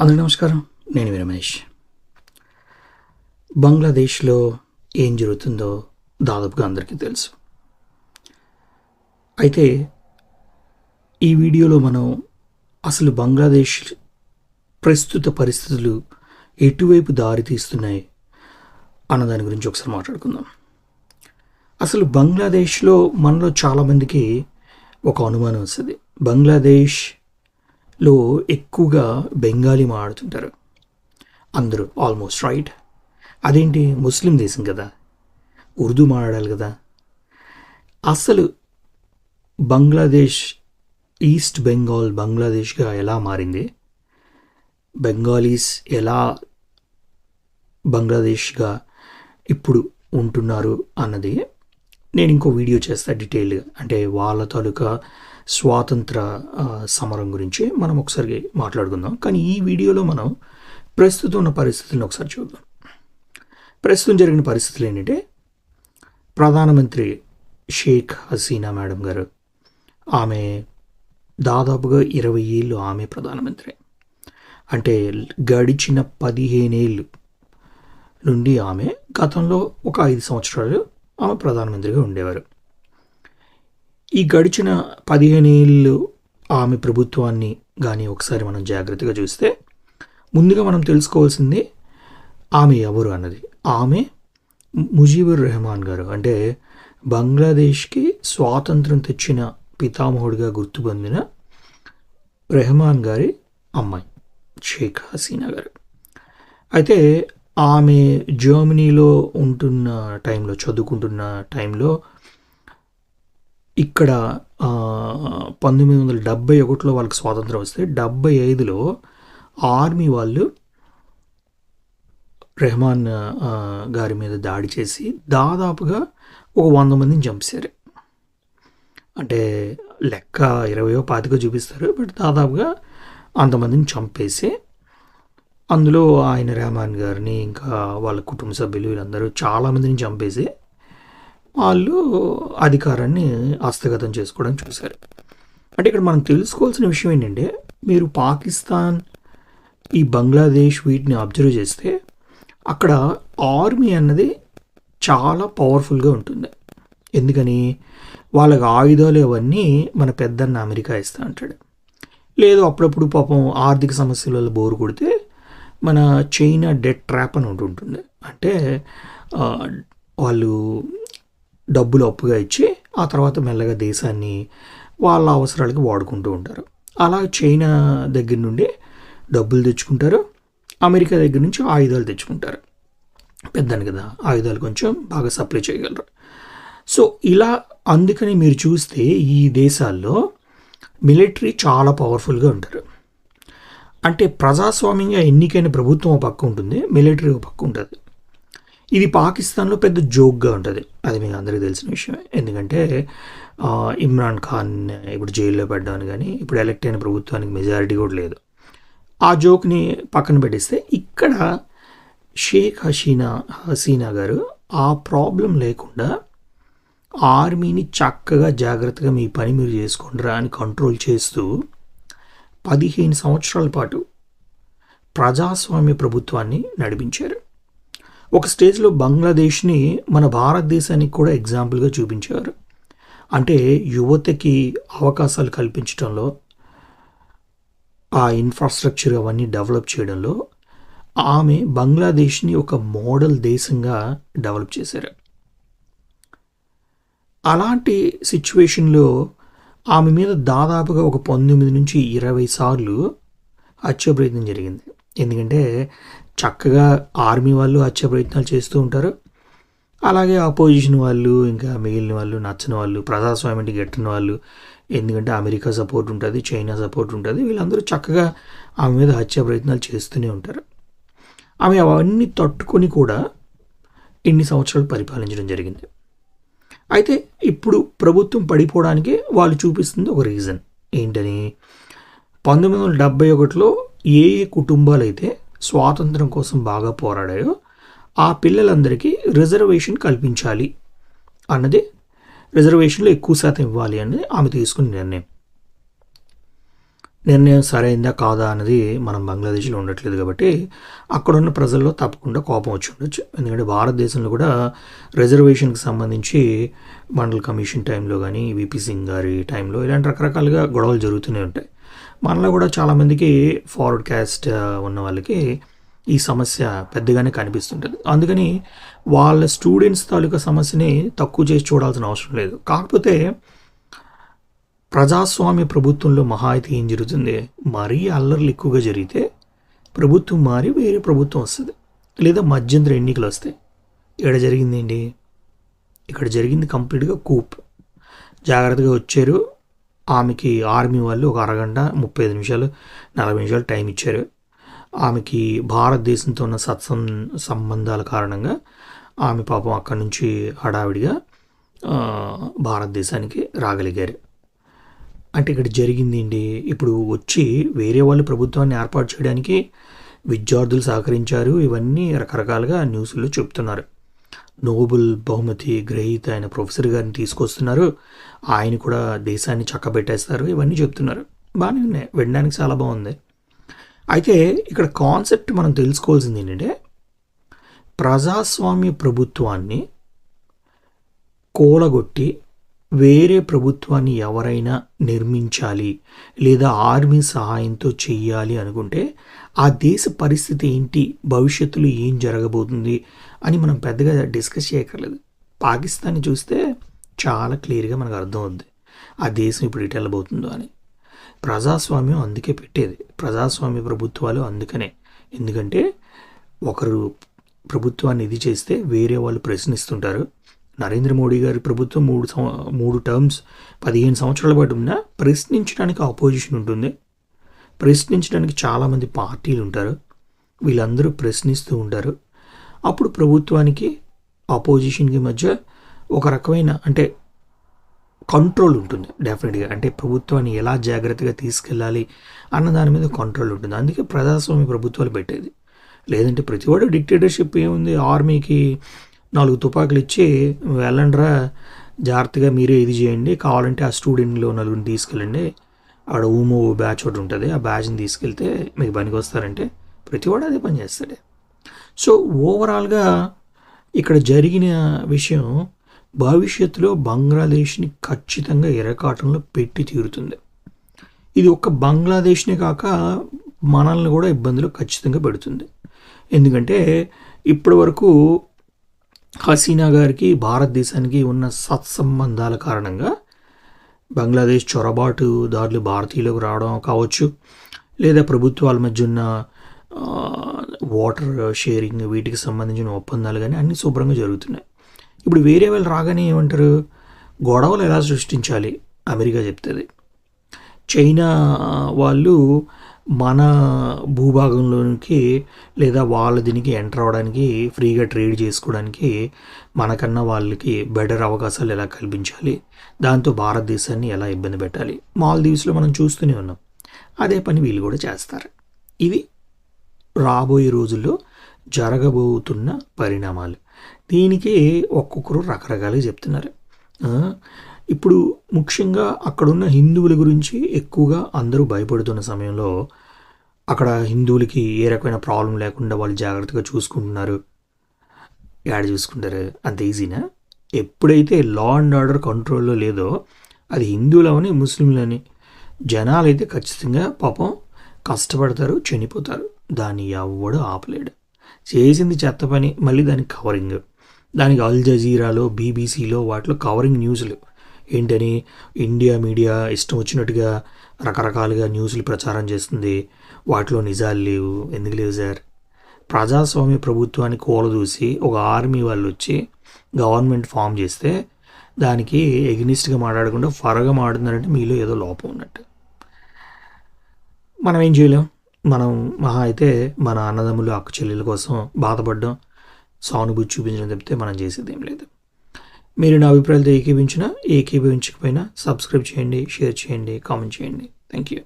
అందరూ నమస్కారం. నేను రమేష్. బంగ్లాదేశ్లో ఏం జరుగుతుందో దాదాపుగా అందరికీ తెలుసు. అయితే ఈ వీడియోలో మనం అసలు బంగ్లాదేశ్ ప్రస్తుత పరిస్థితులు ఎటువైపు దారి తీస్తున్నాయి అన్న దాని గురించి ఒకసారి మాట్లాడుకుందాం. అసలు బంగ్లాదేశ్లో మనలో చాలామందికి ఒక అనుమానం వస్తుంది. బంగ్లాదేశ్ లో ఎక్కువగా బెంగాలీ మాట్లాడుతుంటారు. అందరూ ఆల్మోస్ట్ రైట్ అదేంటి? ముస్లిం దేశం కదా. ఉర్దూ మాట్లాడాలి కదా. అసలు బంగ్లాదేశ్ ఈస్ట్ బెంగాల్ బంగ్లాదేశ్గా ఎలా మారింది? బెంగాలీస్ ఎలా బంగ్లాదేశ్గా ఇప్పుడు ఉంటున్నారు అన్నది నేను ఇంకో వీడియో చేస్తా డీటెయిల్గా అంటే వాళ్ళ తాలూకా స్వాతంత్ర సమరం గురించి మనం ఒకసారి మాట్లాడుకుందాం. కానీ ఈ వీడియోలో మనం ప్రస్తుతం ఉన్న పరిస్థితులను ఒకసారి చూద్దాం. ప్రస్తుతం జరిగిన పరిస్థితులు ఏంటంటే ప్రధానమంత్రి షేక్ హసీనా మేడం గారు ఆమె దాదాపుగా ఇరవై ఏళ్ళు ఆమె ప్రధానమంత్రి. అంటే గడిచిన పదిహేనేళ్ళు నుండి ఆమె గతంలో ఒక ఐదు సంవత్సరాలు ఆమె ప్రధానమంత్రిగా ఉండేవారు. ఈ గడిచిన పదిహేను ఏళ్ళు ఆమె ప్రభుత్వాన్ని కానీ ఒకసారి మనం జాగ్రత్తగా చూస్తే ముందుగా మనం తెలుసుకోవాల్సింది ఆమె ఎవరు అన్నది. ఆమె ముజీబుర్ రెహమాన్ గారు. అంటే బంగ్లాదేశ్కి స్వాతంత్రం తెచ్చిన పితామహుడిగా గుర్తుపొందిన రెహమాన్ గారి అమ్మాయి షేక్ హసీనా గారు. అయితే ఆమె జర్మనీలో ఉంటున్న టైంలో చదువుకుంటున్న టైంలో ఇక్కడ పంతొమ్మిది వందల డెబ్బై ఒకటిలో వాళ్ళకి స్వాతంత్రం వస్తే డెబ్బై ఐదులో ఆర్మీ వాళ్ళు రెహమాన్ గారి మీద దాడి చేసి దాదాపుగా ఒక వంద మందిని చంపేశారు. అంటే లెక్క ఇరవయో పాతికో చూపిస్తారు బట్ దాదాపుగా అంతమందిని చంపేసి అందులో ఆయన రెహమాన్ గారిని ఇంకా వాళ్ళ కుటుంబ సభ్యులు వీళ్ళందరూ చాలామందిని చంపేసి వాళ్ళు అధికారాన్ని హస్తగతం చేసుకోవడం చూశారు. అంటే ఇక్కడ మనం తెలుసుకోవాల్సిన విషయం ఏంటంటే మీరు పాకిస్తాన్ ఈ బంగ్లాదేశ్ వీటిని అబ్జర్వ్ చేస్తే అక్కడ ఆర్మీ అన్నది చాలా పవర్ఫుల్గా ఉంటుంది. ఎందుకని? వాళ్ళకి ఆయుధాలు అవన్నీ మన పెద్దన్న అమెరికా ఇస్తా అంటాడు. లేదు అప్పుడప్పుడు పాపం ఆర్థిక సమస్యల వల్ల బోరు కొడితే మన చైనా డెట్ ట్రాప్ అని ఒకటి ఉంటుంది. అంటే వాళ్ళు డబ్బులు అప్పుగా ఇచ్చి ఆ తర్వాత మెల్లగా దేశాన్ని వాళ్ళ అవసరాలకి వాడుకుంటూ ఉంటారు. అలా చైనా దగ్గర నుండి డబ్బులు తెచ్చుకుంటారు. అమెరికా దగ్గర నుంచి ఆయుధాలు తెచ్చుకుంటారు. పెద్దను కదా ఆయుధాలు కొంచెం బాగా సప్లై చేయగలరు. సో ఇలా అందుకని మీరు చూస్తే ఈ దేశాల్లో మిలిటరీ చాలా పవర్ఫుల్గా ఉంటారు. అంటే ప్రజాస్వామ్యంగా ఎన్నికైన ప్రభుత్వం ఒక పక్క ఉంటుంది మిలిటరీ ఒక పక్క ఉంటుంది. ఇది పాకిస్తాన్లో పెద్ద జోక్గా ఉంటుంది. అది మీకు అందరికీ తెలిసిన విషయమే. ఎందుకంటే ఇమ్రాన్ ఖాన్ ఇప్పుడు జైల్లో పెట్టాను కానీ ఇప్పుడు ఎలక్ట్ అయిన ప్రభుత్వానికి మెజారిటీ కూడా లేదు. ఆ జోక్ని పక్కన పెట్టేస్తే ఇక్కడ షేక్ హసీనా హసీనా గారు ఆ ప్రాబ్లం లేకుండా ఆర్మీని చక్కగా జాగ్రత్తగా మీ పని మీరు చేసుకుంటారా అని కంట్రోల్ చేస్తూ పదిహేను సంవత్సరాల పాటు ప్రజాస్వామ్య ప్రభుత్వాన్ని నడిపించారు. ఒక స్టేజ్లో బంగ్లాదేశ్ని మన భారతదేశానికి కూడా ఎగ్జాంపుల్గా చూపించారు. అంటే యువతకి అవకాశాలు కల్పించడంలో ఆ ఇన్ఫ్రాస్ట్రక్చర్ అవన్నీ డెవలప్ చేయడంలో ఆమె బంగ్లాదేశ్ని ఒక మోడల్ దేశంగా డెవలప్ చేశారు. అలాంటి సిచ్యువేషన్లో ఆమె మీద దాదాపుగా ఒక పంతొమ్మిది నుంచి ఇరవై సార్లు హత్య ప్రయత్నం జరిగింది. ఎందుకంటే చక్కగా ఆర్మీ వాళ్ళు వచ్చే ప్రయత్నాలు చేస్తూ ఉంటారు. అలాగే ఆపోజిషన్ వాళ్ళు ఇంకా మిగిలిన వాళ్ళు నచ్చని వాళ్ళు ప్రజాస్వామ్యానికి గెట్టిన వాళ్ళు ఎందుకంటే అమెరికా సపోర్ట్ ఉంటుంది చైనా సపోర్ట్ ఉంటుంది వీళ్ళందరూ చక్కగా ఆమె మీద హత్య ప్రయత్నాలు చేస్తూనే ఉంటారు. ఆమె అవన్నీ తట్టుకొని కూడా ఇన్ని సంవత్సరాలు పరిపాలించడం జరిగింది. అయితే ఇప్పుడు ప్రభుత్వం పడిపోవడానికి వాళ్ళు చూపిస్తుంది ఒక రీజన్ ఏంటని? పంతొమ్మిది వందల డెబ్బై ఒకటిలో ఏ ఏ కుటుంబాలు అయితే స్వాతంత్రం కోసం బాగా పోరాడాయో ఆ పిల్లలందరికీ రిజర్వేషన్ కల్పించాలి అన్నది రిజర్వేషన్లో ఎక్కువ శాతం ఇవ్వాలి అనేది ఆమె తీసుకున్న నిర్ణయం. నిర్ణయం సరైందా కాదా అనేది మనం బంగ్లాదేశ్లో ఉండట్లేదు కాబట్టి అక్కడున్న ప్రజల్లో తప్పకుండా కోపం వచ్చి ఉండొచ్చు. ఎందుకంటే భారతదేశంలో కూడా రిజర్వేషన్కి సంబంధించి మండల్ కమిషన్ టైంలో కానీ విపి సింగ్ గారి టైంలో ఇలాంటి రకరకాలుగా గొడవలు జరుగుతూనే ఉంటాయి. మనలో కూడా చాలామందికి ఫార్వర్డ్ క్యాస్ట్ ఉన్న వాళ్ళకి ఈ సమస్య పెద్దగానే కనిపిస్తుంటుంది. అందుకని వాళ్ళ స్టూడెంట్స్ తాలూకా సమస్యని తక్కువ చేసి చూడాల్సిన అవసరం లేదు. కాకపోతే ప్రజాస్వామ్య ప్రభుత్వంలో మహా అయితే ఏం జరుగుతుంది? మరీ అల్లర్లు ఎక్కువగా జరిగితే ప్రభుత్వం మారి వేరే ప్రభుత్వం వస్తుంది. లేదా మధ్యంతర ఎన్నికలు వస్తాయి. ఇక్కడ జరిగింది ఏంటి? ఇక్కడ జరిగింది కంప్లీట్గా కూప్. జాగ్రత్తగా వచ్చారు. ఆమెకి ఆర్మీ వాళ్ళు ఒక అరగంట ముప్పై ఐదు నిమిషాలు నలభై నిమిషాలు టైం ఇచ్చారు. ఆమెకి భారతదేశంతో ఉన్న సత్సం సంబంధాల కారణంగా ఆమె పాపం అక్కడి నుంచి హడావిడిగా భారతదేశానికి రాగలిగారు. అంటే ఇక్కడ జరిగింది ఏంటి? ఇప్పుడు వచ్చి వేరే వాళ్ళు ప్రభుత్వాన్ని ఏర్పాటు చేయడానికి విద్యార్థులు సహకరించారు. ఇవన్నీ రకరకాలుగా న్యూస్లో చెప్తున్నారు. నోబెల్ బహుమతి గ్రహీత అయిన ప్రొఫెసర్ గారిని తీసుకొస్తున్నారు. ఆయన కూడా దేశాన్ని చక్కబెట్టేస్తారు. ఇవన్నీ చెప్తున్నారు. బాగానే ఉన్నాయి. వినడానికి చాలా బాగుంది. అయితే ఇక్కడ కాన్సెప్ట్ మనం తెలుసుకోవాల్సింది ఏంటంటే ప్రజాస్వామ్య ప్రభుత్వాన్ని కూలగొట్టి వేరే ప్రభుత్వాన్ని ఎవరైనా నిర్మించాలి లేదా ఆర్మీ సహాయంతో చెయ్యాలి అనుకుంటే ఆ దేశ పరిస్థితి ఏంటి? భవిష్యత్తులో ఏం జరగబోతుంది? అని మనం పెద్దగా డిస్కస్ చేయక్కర్లేదు. పాకిస్తాన్ని చూస్తే చాలా క్లియర్గా మనకు అర్థమవుద్ది. ఆ దేశం ఇప్పుడు ఇటు వెళ్ళబోతుందో అని. ప్రజాస్వామ్యం అందుకే పెట్టేది. ప్రజాస్వామ్య ప్రభుత్వాలు అందుకనే. ఎందుకంటే ఒకరు ప్రభుత్వాన్ని ఇది చేస్తే వేరే వాళ్ళు ప్రశ్నిస్తుంటారు. నరేంద్ర మోడీ గారి ప్రభుత్వం మూడు సంవ మూడు టర్మ్స్ పదిహేను సంవత్సరాల పాటు ఉన్నా ప్రశ్నించడానికి ఆపోజిషన్ ఉంటుంది. ప్రశ్నించడానికి చాలామంది పార్టీలు ఉంటారు. వీళ్ళందరూ ప్రశ్నిస్తూ ఉంటారు. అప్పుడు ప్రభుత్వానికి ఆపోజిషన్కి మధ్య ఒక రకమైన అంటే కంట్రోల్ ఉంటుంది డెఫినెట్గా అంటే ప్రభుత్వాన్ని ఎలా జాగ్రత్తగా తీసుకెళ్ళాలి అన్న దాని మీద కంట్రోల్ ఉంటుంది. అందుకే ప్రజాస్వామ్య ప్రభుత్వాలు పెట్టేది. లేదంటే ప్రతివాడు డిక్టేటర్షిప్ ఏముంది? ఆర్మీకి నాలుగు తుపాకులు ఇచ్చి వెళ్ళండిరా జాగ్రత్తగా మీరే ఇది చేయండి కావాలంటే ఆ స్టూడెంట్లో నలుగురిని తీసుకెళ్ళండి ఆడ ఊమో బ్యాచ్ ఒకటి ఉంటుంది ఆ బ్యాచ్ని తీసుకెళ్తే మీకు పనికి వస్తారంటే ప్రతివాడు అదే పని చేస్తాడే. సో ఓవరాల్గా ఇక్కడ జరిగిన విషయం భవిష్యత్తులో బంగ్లాదేశ్ని ఖచ్చితంగా ఎరకాటంలో పెట్టి తీరుతుంది. ఇది ఒక్క బంగ్లాదేశ్నే కాక మనల్ని కూడా ఇబ్బందులు ఖచ్చితంగా పెడుతుంది. ఎందుకంటే ఇప్పటి వరకు హసీనా గారికి భారతదేశానికి ఉన్న సత్సంబంధాల కారణంగా బంగ్లాదేశ్ చొరబాటు దారులు భారతీయులకు రావడం కావచ్చు లేదా ప్రభుత్వాల మధ్య ఉన్న వాటర్ షేరింగ్ వీటికి సంబంధించిన ఒప్పందాలు కానీ అన్నీ శుభ్రంగా జరుగుతున్నాయి. ఇప్పుడు వేరే వాళ్ళు రాగానే ఏమంటారు? గొడవలు ఎలా సృష్టించాలి? అమెరికా చెప్తుంది. చైనా వాళ్ళు మన భూభాగంలోనికి లేదా వాళ్ళ దీనికి ఎంటర్ అవ్వడానికి ఫ్రీగా ట్రేడ్ చేసుకోవడానికి మనకన్నా వాళ్ళకి బెటర్ అవకాశాలు ఎలా కల్పించాలి? దాంతో భారతదేశాన్ని ఎలా ఇబ్బంది పెట్టాలి? మాల్దీవ్స్లో మనం చూస్తూనే ఉన్నాం. అదే పని వీళ్ళు కూడా చేస్తారు. ఇవి రాబోయే రోజుల్లో జరగబోతున్న పరిణామాలు. దీనికి ఒక్కొక్కరు రకరకాలుగా చెప్తున్నారు. ఇప్పుడు ముఖ్యంగా అక్కడున్న హిందువుల గురించి ఎక్కువగా అందరూ భయపడుతున్న సమయంలో అక్కడ హిందువులకి ఏ రకమైన ప్రాబ్లం లేకుండా వాళ్ళు జాగ్రత్తగా చూసుకుంటున్నారు. యాడ చూసుకుంటారు. అంత ఈజీనా? ఎప్పుడైతే లా అండ్ ఆర్డర్ కంట్రోల్లో లేదో అది హిందువులవని ముస్లింలని జనాలైతే ఖచ్చితంగా పాపం కష్టపడతారు చనిపోతారు. దాన్ని ఎవ్వడు ఆపలేడు. చేసింది చెత్త పని మళ్ళీ దానికి కవరింగ్ దానికి అల్ జజీరాలో బీబీసీలో వాటిలో కవరింగ్ న్యూస్లు ఏంటని? ఇండియా మీడియా ఇష్టం వచ్చినట్టుగా రకరకాలుగా న్యూస్లు ప్రచారం చేస్తుంది. వాటిలో నిజాలు లేవు. ఎందుకు లేవు సార్? ప్రజాస్వామ్య ప్రభుత్వాన్ని కూలదూసి ఒక ఆర్మీ వాళ్ళు వచ్చి గవర్నమెంట్ ఫామ్ చేస్తే దానికి ఎగ్నిస్ట్గా మాట్లాడకుండా ఫరగా మాట్లాడుతున్నారంటే మీలో ఏదో లోపం ఉన్నట్టు. మనం ఏం చేయలేం? మనం మహా అయితే మన అన్నదమ్ములు అక్క చెల్లెల కోసం బాధపడడం సానుభూతి చూపించడం తప్పితే మనం చేసేది ఏం లేదు. మీరు నా అభిప్రాయాలతో ఏకీభించినా ఏకీభవించకపోయినా సబ్స్క్రైబ్ చేయండి షేర్ చేయండి కామెంట్ చేయండి. Thank you